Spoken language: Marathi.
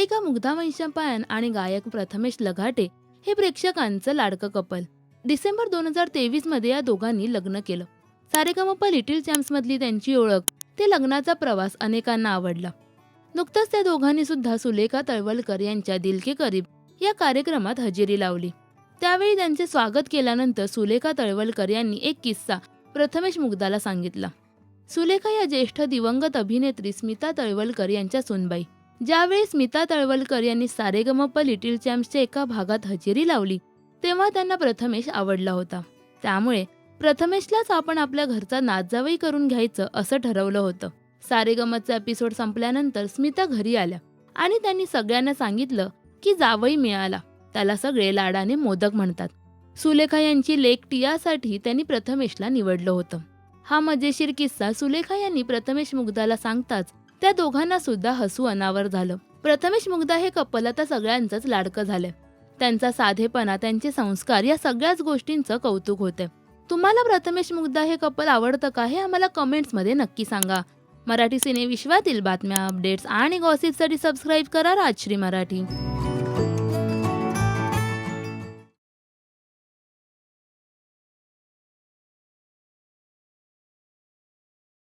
गायिका मुग्धा वैशंपायन आणि गायक प्रथमेश लघाटे हे प्रेक्षकांचं लाडकं कपल. डिसेंबर दोन हजार तेवीसमध्ये या दोघांनी लग्न केलं. सारेगमप लिटिल चॅम्प्समधली त्यांची ओळख ते लग्नाचा प्रवास अनेकांना आवडला. नुकताच त्या दोघांनी सुद्धा सुलेखा तळवलकर यांच्या दिल के करीब या कार्यक्रमात हजेरी लावली. त्यावेळी त्यांचे स्वागत केल्यानंतर सुलेखा तळवलकर यांनी एक किस्सा प्रथमेश मुग्धाला सांगितला. सुलेखा या ज्येष्ठ दिवंगत अभिनेत्री स्मिता तळवलकर यांच्या सुनबाई. ज्यावेळी स्मिता तळवलकर यांनी सारेगमप लिटिल चॅम्प्सच्या एका भागात हजेरी लावली तेव्हा त्यांना प्रथमेश आवडला होता. त्यामुळे प्रथमेशलाच आपण आपल्या घरचा नातजावई करून घ्यायचं असं ठरवलं होतं. सारेगमतचा एपिसोड संपल्यानंतर स्मिता घरी आल्या आणि त्यांनी सगळ्यांना सांगितलं की जावई मिळाला. त्याला सगळे लाडाने मोदक म्हणतात. सुलेखा यांची लेक टियासाठी त्यांनी प्रथमेशला निवडलं होतं. हा मजेशीर किस्सा सुलेखा यांनी प्रथमेश मुग्धाला सांगताच त्या दोघांना सुद्धा हसू अनावर झालं. प्रथमेश मुग्धा हे कपल आता सगळ्यांचंच लाडकं झालंय. त्यांचा साधेपणा त्यांचे संस्कार या सगळ्याच गोष्टींचं कौतुक होते तुम्हाला प्रथमेश मुग्धा हे कपल आवडतं का हे आम्हाला कमेंट्समध्ये नक्की सांगा. मराठी सिने विश्वातील बातम्या अपडेट्स आणि गॉसिपसाठी सबस्क्राईब करा राजश्री मराठी.